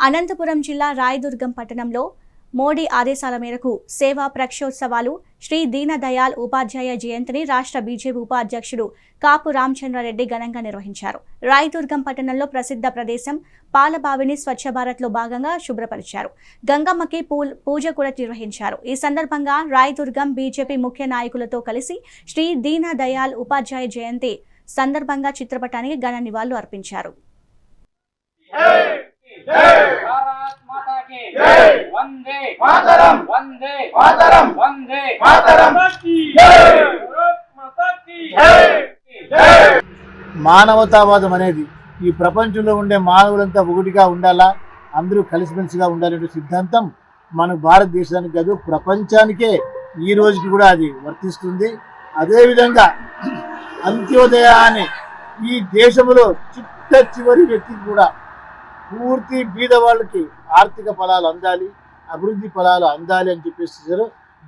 అనంతపురం జిల్లా రాయదుర్గం పట్టణంలో మోడీ ఆదేశాల మేరకు సేవా ప్రక్షోత్సవాలు శ్రీ దీనదయాల్ ఉపాధ్యాయ జయంతిని రాష్ట్ర బీజేపీ ఉపాధ్యక్షుడు కాపు రామచంద్రారెడ్డి ఘనంగా నిర్వహించారు. రాయదుర్గం పట్టణంలో ప్రసిద్ధ ప్రదేశం పాలబావిని స్వచ్ఛ భారత్లో భాగంగా శుభ్రపరిచారు. గంగమ్మకి పూల్ పూజ కూడా నిర్వహించారు. ఈ సందర్భంగా రాయదుర్గం బీజేపీ ముఖ్య నాయకులతో కలిసి శ్రీ దీనదయాల్ ఉపాధ్యాయ జయంతి సందర్భంగా చిత్రపటానికి ఘన నివాళులు అర్పించారు భారత్ మాతా కి వందే మాతరం వందే మాతరం. వందే మాతరం. మానవతావాదం అనేది ఈ ప్రపంచంలో ఉండే మానవులంతా ఒకటిగా ఉండాలా? అందరూ కలిసిమెలిసిగా ఉండాలనే సిద్ధాంతం మన భారతదేశానికి కాదు ప్రపంచానికే ఈ రోజుకి కూడా అది వర్తిస్తుంది. అదేవిధంగా అంత్యోదయ అనే ఈ దేశంలో చిట్ట చివరి వ్యక్తికి కూడా పూర్తి బీద వాళ్ళకి ఆర్థిక ఫలాలు అందాలి. అభివృద్ధి ఫలాలు అందాలి అని చెప్పేసి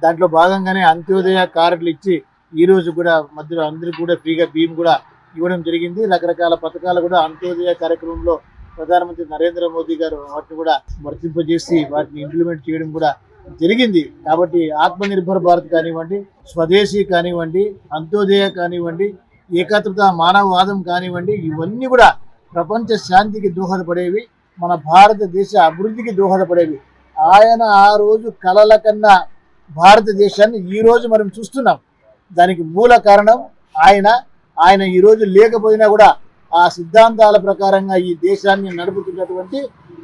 దాంట్లో భాగంగానే అంత్యోదయ కార్డులు ఇచ్చి ఈ రోజు కూడా మధ్యలో అందరికీ కూడా ఫ్రీగా బియ్యం కూడా ఇవ్వడం జరిగింది. రకరకాల పథకాలు కూడా అంత్యోదయ కార్యక్రమంలో ప్రధానమంత్రి నరేంద్ర మోదీ గారు వాటిని కూడా వర్తింపజేసి వాటిని ఇంప్లిమెంట్ చేయడం కూడా జరిగింది. కాబట్టి ఆత్మనిర్భర్ భారత్ కానివ్వండి స్వదేశీ కానివ్వండి అంత్యోదయ కానివ్వండి ఏకాత్మత మానవవాదం కానివ్వండి ఇవన్నీ కూడా ప్రపంచ శాంతికి దోహదపడేవి మన భారతదేశ అభివృద్ధికి దోహదపడేవి. ఆయన ఆ రోజు కలల కన్నా భారతదేశాన్ని ఈరోజు మనం చూస్తున్నాం. దానికి మూల కారణం ఆయన ఆయన ఈ రోజు లేకపోయినా కూడా ఆ సిద్ధాంతాల ప్రకారంగా ఈ దేశాన్ని నడుపుతున్నటువంటి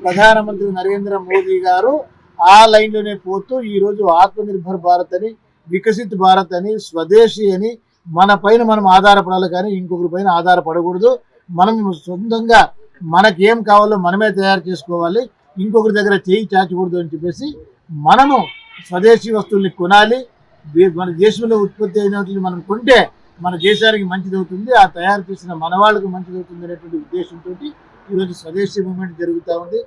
ప్రధానమంత్రి నరేంద్ర మోదీ గారు ఆ లైన్లోనే పోతూ ఈరోజు ఆత్మనిర్భర్ భారత్ అని వికసిత్ భారత్ అని స్వదేశీ అని మన పైన మనం ఆధారపడాలి కానీ ఇంకొకరి పైన ఆధారపడకూడదు. మనం సొంతంగా మనకేం కావాలో మనమే తయారు చేసుకోవాలి. ఇంకొకరి దగ్గర చేయి చాచకూడదు అని చెప్పేసి మనము స్వదేశీ వస్తువుల్ని కొనాలి. మన దేశంలో ఉత్పత్తి అయినట్లు మనం కొంటే మన దేశానికి మంచిది అవుతుంది ఆ తయారు చేసిన మన వాళ్ళకి మంచిది అవుతుంది అనేటువంటి ఉద్దేశంతో ఈరోజు స్వదేశీ మూమెంట్ జరుగుతూ ఉంది.